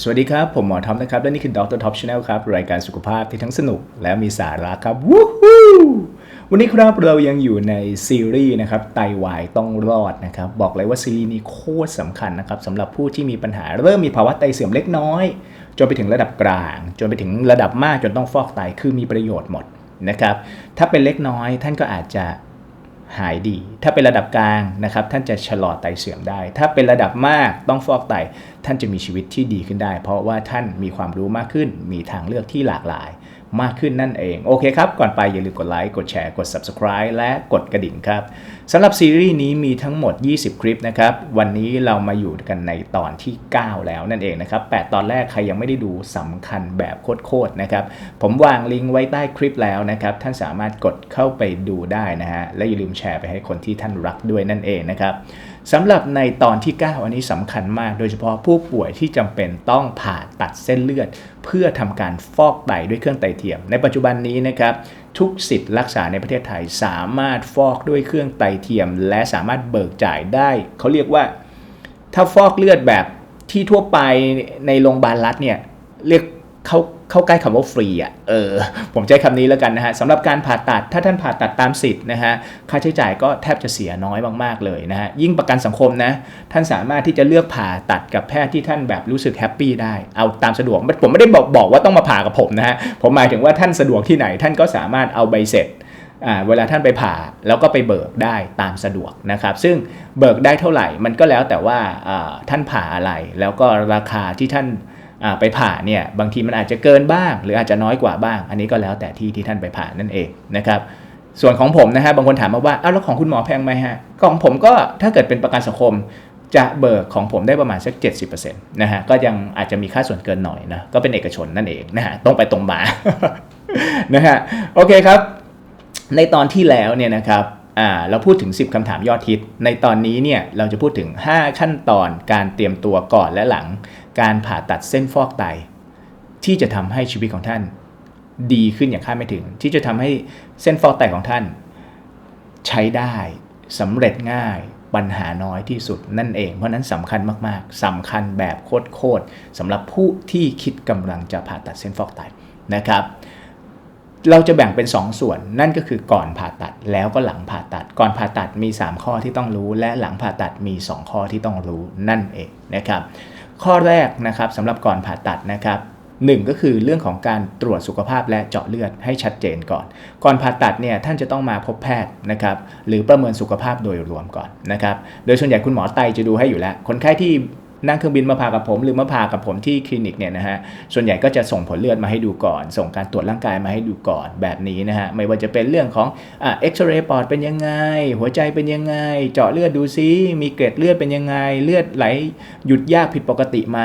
สวัสดีครับ ผมหมอท็อปนะครับ และนี่คือดรท็อปชาแนลครับ รายการสุขภาพที่ทั้งสนุกและมีสาระครับวู้ฮู้วันนี้ครับเรายังอยู่ในซีรีส์นะครับไตวายต้องรอดนะครับ บอกเลยว่าซีรีส์นี้โคตรสำคัญนะครับสำหรับผู้ที่มีปัญหาเริ่มมีภาวะไตเสื่อมเล็กน้อย จนไปถึงระดับกลาง จนไปถึงระดับมากจนต้องฟอกไตคือมีประโยชน์หมดนะครับถ้าเป็นเล็กน้อยท่านก็อาจจะ หายดี ถ้าเป็นระดับกลางนะครับท่านจะชะลอไตเสื่อมได้ ถ้าเป็นระดับมากต้องฟอกไต ท่านจะมีชีวิตที่ดีขึ้นได้ เพราะว่าท่านมีความรู้มากขึ้น มีทางเลือกที่หลากหลาย มากขึ้นนั่นเอง โอเคครับ ก่อนไปอย่าลืมกดไลค์กดแชร์กด subscribe และกดกระดิ่งครับสำหรับซีรีส์นี้มีทั้งหมด 20 คลิปนะครับ วันนี้เรามาอยู่กันในตอนที่ 9 แล้วนั่นเองนะครับ 8 ตอนแรกใครยังไม่ได้ดูสำคัญแบบโคตรๆนะครับ ผมวางลิงก์ไว้ใต้คลิปแล้วนะครับ ท่านสามารถกดเข้าไปดูได้นะฮะและอย่าลืมแชร์ไปให้คนที่ท่านรักด้วยนั่นเองนะครับ สำหรับในตอนที่ 9 อันนี้สำคัญมาก โดยเฉพาะผู้ป่วยที่จำเป็นต้องผ่าตัดเส้นเลือด เพื่อทำการฟอกไตด้วยเครื่องไตเทียม ในปัจจุบันนี้นะครับทุกสิทธิ์รักษาในประเทศไทยสามารถฟอกด้วยเครื่องไตเทียม และสามารถเบิกจ่ายได้ เขาเรียกว่า ถ้าฟอกเลือดแบบที่ทั่วไปในโรงพยาบาลรัฐเนี่ยเรียกเขา เข้าใกล้คำว่าฟรีอะเออผมใช้คำนี้แล้วกันนะฮะสำหรับการผ่าตัดถ้าท่านผ่าตัดตามสิทธิ์นะฮะค่าใช้จ่ายก็แทบจะเสียน้อยมากๆเลยนะฮะยิ่งประกันสังคมนะท่านสามารถที่จะเลือกผ่าตัดกับแพทย์ที่ท่านแบบรู้สึกแฮปปี้ได้เอาตามสะดวกผมไม่ได้บอกบอกว่าต้องมาผ่ากับผมนะฮะผมหมายถึงว่าท่านสะดวกที่ไหน ท่านก็สามารถเอาใบเสร็จเวลาท่านไปผ่าแล้วก็ไปเบิกได้ตามสะดวกนะครับ ซึ่งเบิกได้เท่าไหร่มันก็แล้วแต่ว่าท่านผ่าอะไร แล้วก็ราคาที่ท่าน ไปผ่าเนี่ยบางทีมันอาจจะเกินบ้าง หรืออาจจะน้อยกว่าบ้าง อันนี้ก็แล้วแต่ที่ที่ท่านไปผ่านั่นเองนะครับส่วนของผมนะฮะบางคนถามมาว่าอ้าวแล้วของคุณหมอแพงไหมฮะของผมก็ถ้าเกิดเป็นประกันสังคมจะเบิกของผมได้ประมาณสัก 70%นะฮะก็ยังอาจจะมีค่าส่วนเกินหน่อยนะก็เป็นเอกชนนั่นเองนะฮะตรงไปตรงมานะฮะโอเคครับ ในตอนที่แล้วเนี่ยนะครับ เราพูดถึง 10คำถามยอดฮิต ในตอนนี้เนี่ยเราจะพูดถึง 5 ขั้นตอนการเตรียมตัวก่อนและหลัง การผ่าตัดเส้นฟอกไต ที่จะทำให้ชีวิตของท่าน ดีขึ้นอย่างคาดไม่ถึง ที่จะทำให้เส้นฟอกไตของท่าน ใช้ได้สำเร็จง่ายปัญหาน้อยที่สุดนั่นเอง เพราะนั้นสำคัญมากๆสำคัญแบบโคตรๆสำหรับผู้ที่คิดกำลังจะผ่าตัดเส้นฟอกไตนะครับ เราจะแบ่งเป็น 2 ส่วน นั่นก็คือก่อนผ่าตัดแล้วก็หลังผ่าตัด ก่อนผ่าตัดมี 3 ข้อที่ต้องรู้ และหลังผ่าตัดมี 2 ข้อที่ต้องรู้นั่นเองนะครับ ข้อแรกนะครับสำหรับก่อนผ่าตัดนะครับหนึ่งก็คือเรื่องของการตรวจสุขภาพและเจาะเลือดให้ชัดเจนก่อน ก่อนผ่าตัดเนี่ยท่านจะต้องมาพบแพทย์นะครับหรือประเมินสุขภาพโดยรวมก่อนนะครับโดยส่วนใหญ่คุณหมอไตจะดูให้อยู่แล้ว คนไข้ที่ นั่งเครื่องบินมาผ่ากับผมหรือมาผ่ากับผมที่คลินิกเนี่ยนะฮะส่วนใหญ่ก็จะส่งผลเลือดมาให้ดูก่อน ส่งการตรวจร่างกายมาให้ดูก่อนแบบนี้นะฮะไม่ว่าจะเป็นเรื่องของเอ็กซเรย์ปอดเป็นยังไง หัวใจเป็นยังไง เจาะเลือดดูซิมีเกล็ดเลือดเป็นยังไง เลือดไหลหยุดยากผิดปกติไหม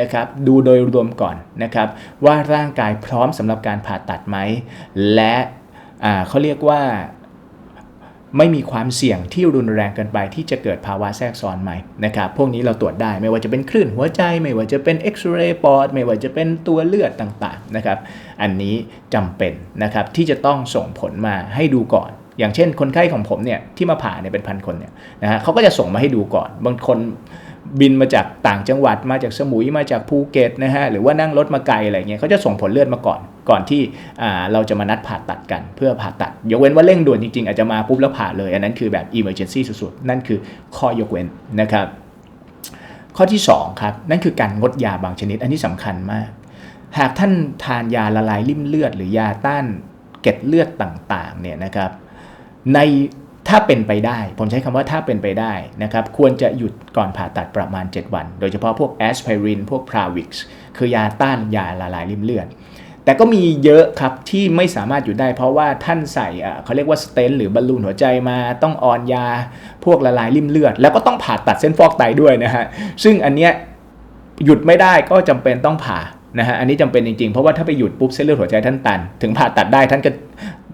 นะครับดูโดยรวมก่อนนะครับว่าร่างกายพร้อมสำหรับการผ่าตัดไหมและเขาเรียกว่า ไม่มีความเสี่ยงที่รุนแรงเกินไปที่จะเกิดภาวะแทรกซ้อนไหมนะครับพวกนี้เราตรวจได้ไม่ว่าจะเป็นคลื่นหัวใจ ไม่ว่าจะเป็นเอ็กซเรย์ปอดไม่ว่าจะเป็นตัวเลือดต่างๆนะครับอันนี้จำเป็นนะครับที่จะต้องส่งผลมาให้ดูก่อนอย่างเช่น คนไข้ของผมเนี่ยที่มาผ่าเนี่ยเป็นพันคนเนี่ยนะฮะเขาก็จะส่งมาให้ดูก่อน บางคนบินมาจากต่างจังหวัดมาจากสมุยมาจากภูเก็ตนะฮะหรือว่านั่งรถมาไกลอะไรเงี้ยเขาจะส่งผลเลือดมาก่อน ก่อนที่เราจะมานัดผ่าตัดกันเพื่อผ่าตัด ยกเว้นว่าเร่งด่วนจริงๆ อาจจะมาปุ๊บแล้วผ่าเลย อันนั้นคือแบบ emergency สุดๆ นั่นคือข้อยกเว้นนะครับ ข้อที่2ครับนั่นคือการงดยาบางชนิด อันนี้สำคัญมาก หากท่านทานยาละลายริ่มเลือด หรือยาต้านเกล็ดเลือดต่างๆเนี่ยนะครับในถ้าเป็นไปได้ ผมใช้คำว่าถ้าเป็นไปได้นะครับ ควรจะหยุดก่อนผ่าตัดประมาณ 7 วัน โดยเฉพาะพวกแอสไพริน พวกพราวิกส์คือยาต้านยาละลายริ่มเลือด แต่ก็มีเยอะครับที่ไม่สามารถหยุดได้ เพราะว่าท่านใส่เขาเรียกว่าสเตนหรือบอลลูนหัวใจมาต้องออนยาพวกละลายริ่มเลือด แล้วก็ต้องผ่าตัดเส้นฟอกไตด้วยนะฮะซึ่งอันเนี้ยหยุดไม่ได้ก็จำเป็นต้องผ่านะฮะอันนี้จำเป็นจริงๆ เพราะว่าถ้าไปหยุดปุ๊บเส้นเลือดหัวใจท่านตัน ถึงผ่าตัดได้ท่านก็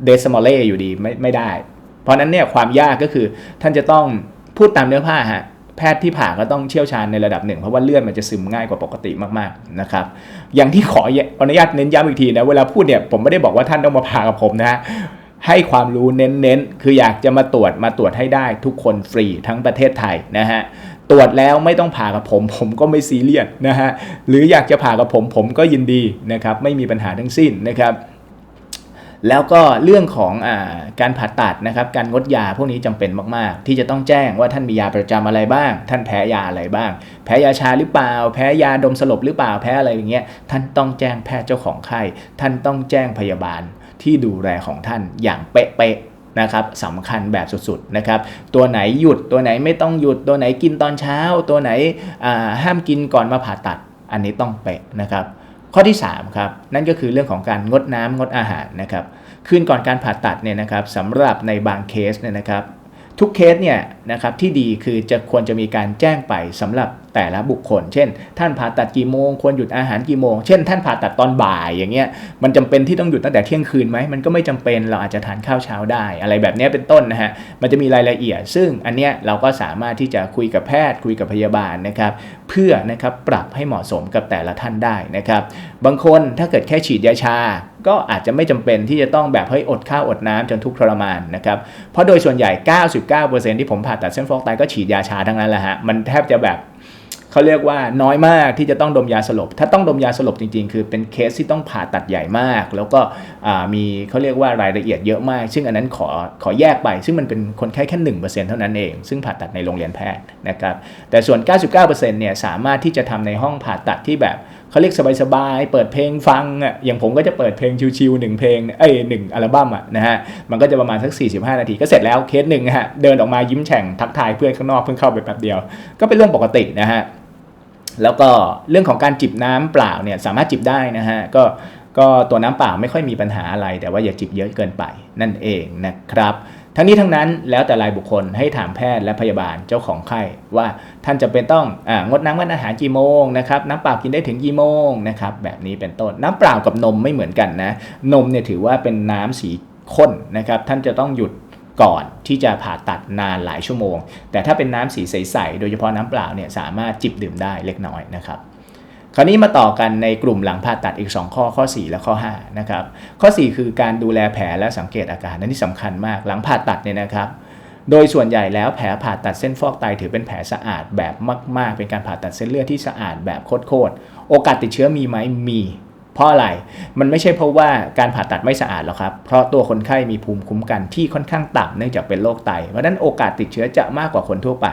เดสมอลเล่อยู่ดีไม่ไม่ได้ เพราะนั้นเนี่ยความยากก็คือท่านจะต้องพูดตามเนื้อผ้าฮะ พทย์ที่ผ่าก็ต้องเชี่ยวชาญในระดับหนึ่ง เพราะว่าเลือดมันจะซึมง่ายกว่าปกติมากๆนะครับอย่างที่ขออนุญาตเน้นย้ำอีกทีนะเวลาพูดเนี่ยผมไม่ได้บอกว่าท่านต้องมาผ่ากับผมนะฮะให้ความรู้เน้นๆ คืออยากจะมาตรวจมาตรวจให้ได้ทุกคนฟรีทั้งประเทศไทยนะฮะ ตรวจแล้วไม่ต้องผ่ากับผม ผมก็ไม่ซีเรียสนะฮะ หรืออยากจะผ่ากับผมผมก็ยินดีนะครับ ไม่มีปัญหาทั้งสิ้นนะครับ แล้วก็เรื่องของอการผ่าตัดนะครับ การงดยาพวกนี้จำเป็นมาก ๆ ที่จะต้องแจ้งว่าท่านมียาประจำอะไรบ้าง ท่านแพ้ยาอะไรบ้าง แพ้ยาชาหรือเปล่า แพ้ยาดมสลบหรือเปล่า แพ้อะไรอย่างเงี้ย ท่านต้องแจ้งแพทย์เจ้าของไข้ ท่านต้องแจ้งพยาบาลที่ดูแลของท่านอย่างเป๊ะๆนะครับสำคัญแบบสุดๆนะครับ ตัวไหนหยุดตัวไหนไม่ต้องหยุดตัวไหนกินตอนเช้า ตัวไหนห้ามกินก่อนมาผ่าตัด อันนี้ต้องเป๊ะนะครับ ข้อที่3ครับนั่นก็คือเรื่องของการงดน้ำงดอาหารนะครับคืนก่อนการผ่าตัดเนี่ยนะครับสำหรับในบางเคสเนี่ยนะครับทุกเคสเนี่ยนะครับที่ดีคือจะควรจะมีการแจ้งไปสำหรับ แต่ละบุคคล เช่น ท่านผ่าตัดกี่โมง ควรหยุดอาหารกี่โมง เช่น ท่านผ่าตัดตอนบ่ายอย่างเงี้ย มันจำเป็นที่ต้องหยุดตั้งแต่เที่ยงคืนไหม มันก็ไม่จำเป็น เราอาจจะทานข้าวเช้าได้ อะไรแบบนี้เป็นต้นนะฮะ มันจะมีรายละเอียด ซึ่งอันเนี้ยเราก็สามารถที่จะคุยกับแพทย์ คุยกับพยาบาลนะครับ เพื่อนะครับปรับให้เหมาะสมกับแต่ละท่านได้นะครับ บางคนถ้าเกิดแค่ฉีดยาชา ก็อาจจะไม่จำเป็นที่จะต้องแบบเฮ้ยอดข้าวอดน้ำจนทุกข์ทรมานนะครับ เพราะโดยส่วนใหญ่ 99%ที่ผมผ่าตัดเส้นฟอกไตก็ฉีดยาชาทั้งนั้นแหละฮะ มันแทบจะแบบ เขาเรียกว่าน้อยมากที่จะต้องดมยาสลบ ถ้าต้องดมยาสลบจริงๆ คือเป็นเคสที่ต้องผ่าตัดใหญ่มาก แล้วก็มีเขาเรียกว่ารายละเอียดเยอะมาก ซึ่งอันนั้นขอขอแยกไป ซึ่งมันเป็นคนไข้แค่1%เปอร์เซ็นต์เท่านั้นเอง ซึ่งผ่าตัดในโรงเรียนแพทย์นะครับแต่ส่วน 99%เนี่ยสามารถที่จะทำในห้องผ่าตัดที่แบบเขาเรียกสบายๆ เปิดเพลงฟังอะ อย่างผมก็จะเปิดเพลงชิวๆหนึ่งเพลง เอ้ยหนึ่งอัลบั้มอะนะฮะ มันก็จะประมาณสัก 45 นาทีก็เสร็จแล้วเคสหนึ่งฮะ เดินออกมายิ้มแฉ่งทักทายเพื่อนข้างนอกเพิ่งเข้าไปแป๊บเดียว ก็เป็นเรื่องปกตินะฮะ แล้วก็เรื่องของการจิบน้ำเปล่าเนี่ยสามารถจิบได้นะฮะก็ก็ตัวน้ำเปล่าไม่ค่อยมีปัญหาอะไร แต่ว่าอย่าจิบเยอะเกินไปนั่นเองนะครับ ทั้งนี้ทั้งนั้นแล้วแต่รายบุคคลให้ถามแพทย์และพยาบาลเจ้าของไข้ว่าท่านจะเป็นต้ององดน้ำงดอาหารกี่โมงนะครับน้ำเปล่ากินได้ถึงกี่โมงนะครับแบบนี้เป็นต้นน้ำเปล่ากับนมไม่เหมือนกันนะนมเนี่ยถือว่าเป็นน้ำสีข้นนะครับท่านจะต้องหยุด ก่อนที่จะผ่าตัดนานหลายชั่วโมง แต่ถ้าเป็นน้ำสีใสๆ โดยเฉพาะน้ำเปล่าเนี่ยสามารถจิบดื่มได้เล็กน้อยนะครับ คราวนี้มาต่อกันในกลุ่มหลังผ่าตัดอีก 2 ข้อข้อ 4 และข้อ5นะครับข้อ 4 คือการดูแลแผลและสังเกตอาการนั่นที่สำคัญมากหลังผ่าตัดเนี่ยนะครับโดยส่วนใหญ่แล้วแผลผ่าตัดเส้นฟอกไตถือเป็นแผลสะอาดแบบมาก ๆ เป็นการผ่าตัดเส้นเลือดที่สะอาดแบบโคตรๆ โอกาสติดเชื้อมีไหมมี เพราะอะไร มันไม่ใช่เพราะว่าการผ่าตัดไม่สะอาดหรอกครับ เพราะตัวคนไข้มีภูมิคุ้มกันที่ค่อนข้างต่ำเนื่องจากเป็นโรคไต เพราะนั้นโอกาสติดเชื้อจะมากกว่าคนทั่วไป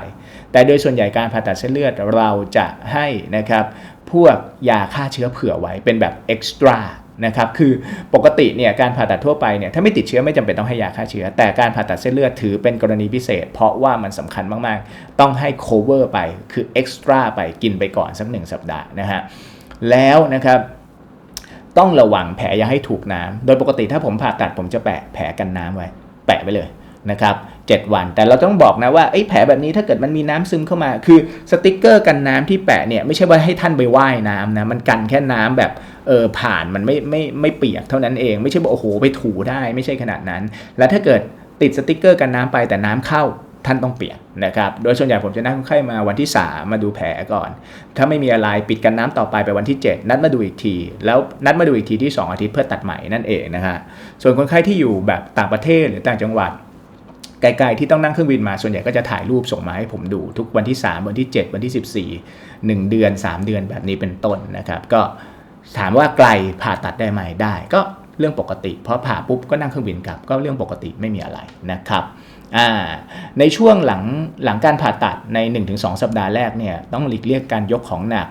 แต่โดยส่วนใหญ่การผ่าตัดเส้นเลือดเราจะให้นะครับ พวกยาฆ่าเชื้อเผื่อไว้เป็นแบบเอ็กซ์ตร้านะครับ คือปกติเนี่ยการผ่าตัดทั่วไปเนี่ยถ้าไม่ติดเชื้อไม่จำเป็นต้องให้ยาฆ่าเชื้อ แต่การผ่าตัดเส้นเลือดถือเป็นกรณีพิเศษ เพราะว่ามันสำคัญมากๆ ต้องให้ cover ไป คือเอ็กซ์ตร้าไป กินไปก่อนสักหนึ่งสัปดาห์นะฮะ แล้วนะครับ ต้องระวังแผลอย่าให้ถูกน้ำโดยปกติถ้าผมผ่าตัดผมจะแปะแผลกันน้ำไว้ แปะไว้เลยนะครับ7วัน แต่เราต้องบอกนะว่าไอ้แผลแบบนี้ถ้าเกิดมันมีน้ำซึมเข้ามา คือสติกเกอร์กันน้ำที่แปะเนี่ยไม่ใช่ว่าให้ท่านไปว่ายน้ำนะ มันกันแค่น้ำแบบเออผ่านมันไม่ไม่ไม่เปียกเท่านั้นเอง ไม่ใช่ว่าโอ้โหไปถูได้ไม่ใช่ขนาดนั้น แล้วถ้าเกิดติดสติกเกอร์กันน้ำไปแต่น้ำเข้า ท่านต้องเปลี่ยกนะครับ โดยส่วนใหญ่ผมจะนัดคนไข้มาวันที่ 3 มาดูแผลก่อน ถ้าไม่มีอะไรปิดกันน้ำต่อไปไปวันที่ 7 นัดมาดูอีกที แล้วนัดมาดูอีกทีที่ 2 อาทิตย์เพื่อตัดใหม่นั่นเองนะฮะ ส่วนคนไข้ที่อยู่แบบต่างประเทศหรือต่างจังหวัดไกลๆที่ต้องนั่งเครื่องบินมาส่วนใหญ่ก็จะถ่ายรูปส่งมาให้ผมดู ทุกวันที่ 3 วันที่ 7 วันที่ 14 1 เดือน 3 เดือนแบบนี้เป็นต้นนะครับก็ถามว่าไกลผ่าตัดได้ไหมได้ ก็เรื่องปกติ เพราะผ่าปุ๊บก็นั่งเครื่องบินกลับ ก็เรื่องปกติไม่มีอะไรนะครับ ในช่วงหลังหลังการผ่าตัดใน 1-2 สัปดาห์แรกเนี่ยต้องหลีกเลี่ยงการยกของหนัก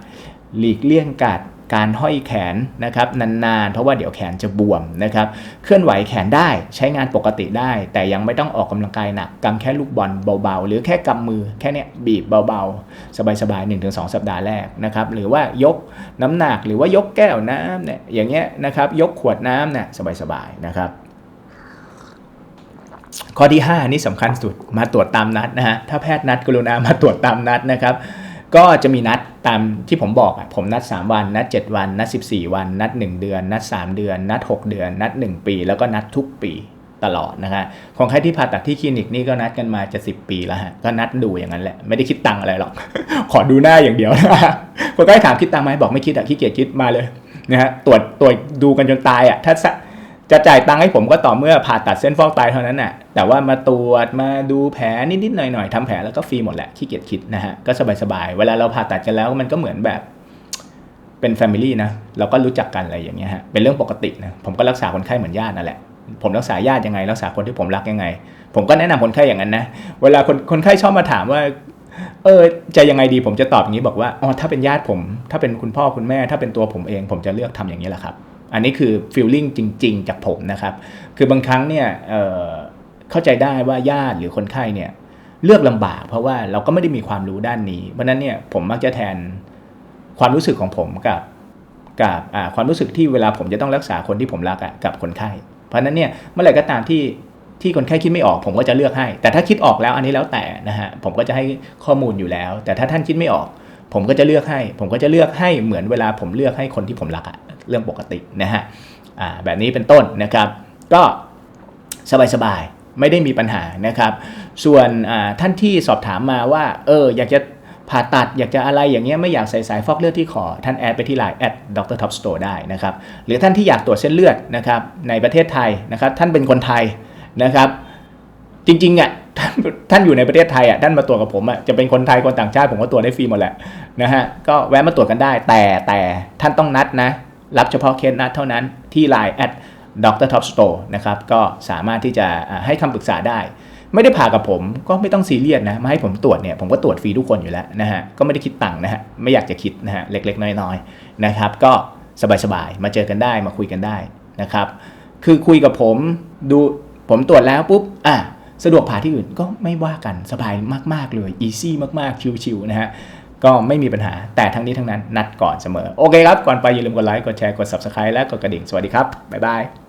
หลีกเลี่ยงการการห้อยแขนนะครับนานๆ เพราะว่าเดี๋ยวแขนจะบวมนะครับเคลื่อนไหวแขนได้ใช้งานปกติได้ แต่ยังไม่ต้องออกกำลังกายหนักกำแค่ลูกบอลเบาๆ หรือแค่กำมือแค่เนี้ยบีบเบาๆ สบายๆ1-2 สัปดาห์แรกนะครับหรือว่ายกน้ำหนักหรือว่ายกแก้วน้ำเนี่ยอย่างเงี้ยนะครับยกขวดน้ำเนี่ยสบายๆนะครับ ข้อที่ 5 นี่สำคัญสุดมาตรวจตามนัดนะฮะถ้าแพทย์นัดกรุณามาตรวจตามนัดนะครับ ก็จะมีนัดตามที่ผมบอกอะผมนัด 3 วัน นัด 7 วัน นัด 14 วัน นัด 1 เดือน นัด 3 เดือน นัด 6 เดือน นัด 1 ปี แล้วก็นัดทุกปีตลอดนะฮะของใครที่ผ่าตัดที่คลินิกนี่ก็นัดกันมาจะ 10 ปีแล้วฮะก็นัดดูอย่างนั้นแหละไม่ได้คิดตังค์อะไรหรอก ขอดูหน้าอย่างเดียวนะฮะคนก็ให้ถามคิดตังค์ไหมบอกไม่คิดอะขี้เกียจคิดมาเลยนะฮะตรวจตรวจดูกันจนตายอะถ้า จะจ่ายตังค์ให้ผมก็ต่อเมื่อผ่าตัดเส้นฟอกไตเท่านั้นน่ะ แต่ว่ามาตรวจมาดูแผลนิดๆหน่อยๆทำแผลแล้วก็ฟรีหมดแหละขี้เกียจคิดนะฮะ ก็สบายๆ เวลาเราผ่าตัดกันแล้วมันก็เหมือนแบบเป็นแฟมิลี่นะ เราก็รู้จักกันอะไรอย่างเงี้ยฮะ เป็นเรื่องปกตินะ ผมก็รักษาคนไข้เหมือนญาตินั่นแหละ ผมรักษาญาติยังไง รักษาคนที่ผมรักยังไง ผมก็แนะนำคนไข้อย่างนั้นนะ เวลาคนคนไข้ชอบมาถามว่า เออ จะยังไงดี ผมจะตอบอย่างนี้บอกว่า อ๋อ ถ้าเป็นญาติผม ถ้าเป็นคุณพ่อคุณแม่ ถ้าเป็นตัวผมเอง ผมจะเลือกทำอย่างนี้แหละครับ อันนี้คือฟีลลิ่งจริง ๆ จากผมนะครับ คือบางครั้งเนี่ยเเข้าใจได้ว่าญาติหรือคนไข้เนี่ยเลือกลำบากเพราะว่าเราก็ไม่ได้มีความรู้ด้านนี้ เพราะนั้นเนี่ยผมมักจะแทนความรู้สึกของผมกับกับความรู้สึกที่เวลาผมจะต้องรักษาคนที่ผมรักอะกับคนไข้ เพราะฉะนั้นเนี่ยเมื่อไหร่ก็ตามที่ที่คนไข้คิดไม่ออกผมก็จะเลือกให้ แต่ถ้าคิดออกแล้วอันนี้แล้วแต่นะฮะผมก็จะให้ข้อมูลอยู่แล้ว แต่ถ้าท่านคิดไม่ออก ผมก็จะเลือกให้ ผมก็จะเลือกให้เหมือนเวลาผมเลือกให้คนที่ผมรักอะ เรื่องปกตินะฮะแบบนี้เป็นต้นนะครับ ก็สบายๆ ไม่ได้มีปัญหานะครับ ส่วนท่านที่สอบถามมาว่าเอออยากจะผ่าตัดอยากจะอะไรอย่างเงี้ยไม่อยากใส่สายฟอกเลือดที่คอท่านแอดไปที่ไลน์แอดดรท็อปสโตร์ได้นะครับ หรือท่านที่อยากตรวจเส้นเลือดนะครับในประเทศไทยนะครับ ท่านเป็นคนไทยนะครับ จริงๆอะท่านท่านอยู่ในประเทศไทยอะท่านมาตรวจกับผมอะจะเป็นคนไทยคนต่างชาติผมก็ตรวจได้ฟรีหมดแหละนะฮะก็แวะมาตรวจกันได้ แต่แต่ท่านต้องนัดนะ รับเฉพาะเคสนัดเท่านั้นที่ Line แอดดรท็อปสโตร์นะครับก็สามารถที่จะให้คำปรึกษาได้ ไม่ได้ผ่ากับผมก็ไม่ต้องซีเรียสนะมาให้ผมตรวจเนี่ยผมก็ตรวจฟรีทุกคนอยู่แล้วนะฮะก็ไม่ได้คิดตังค์นะฮะไม่อยากจะคิดนะฮะเล็กๆ น้อยๆนะครับก็สบายๆมาเจอกันได้มาคุยกันได้นะครับคือคุยกับผมดูผมตรวจแล้วปุ๊บอะสะดวกผ่าที่อื่นก็ไม่ว่ากันสบายมากๆเลยอีซี่มากๆชิวๆนะฮะ ก็ไม่มีปัญหาแต่ทั้งนี้ทั้งนั้นนัดก่อนเสมอ โอเคครับ ก่อนไปอย่าลืมกดไลค์กดแชร์กด Subscribe และกดกระดิ่งสวัสดีครับบ๊ายบาย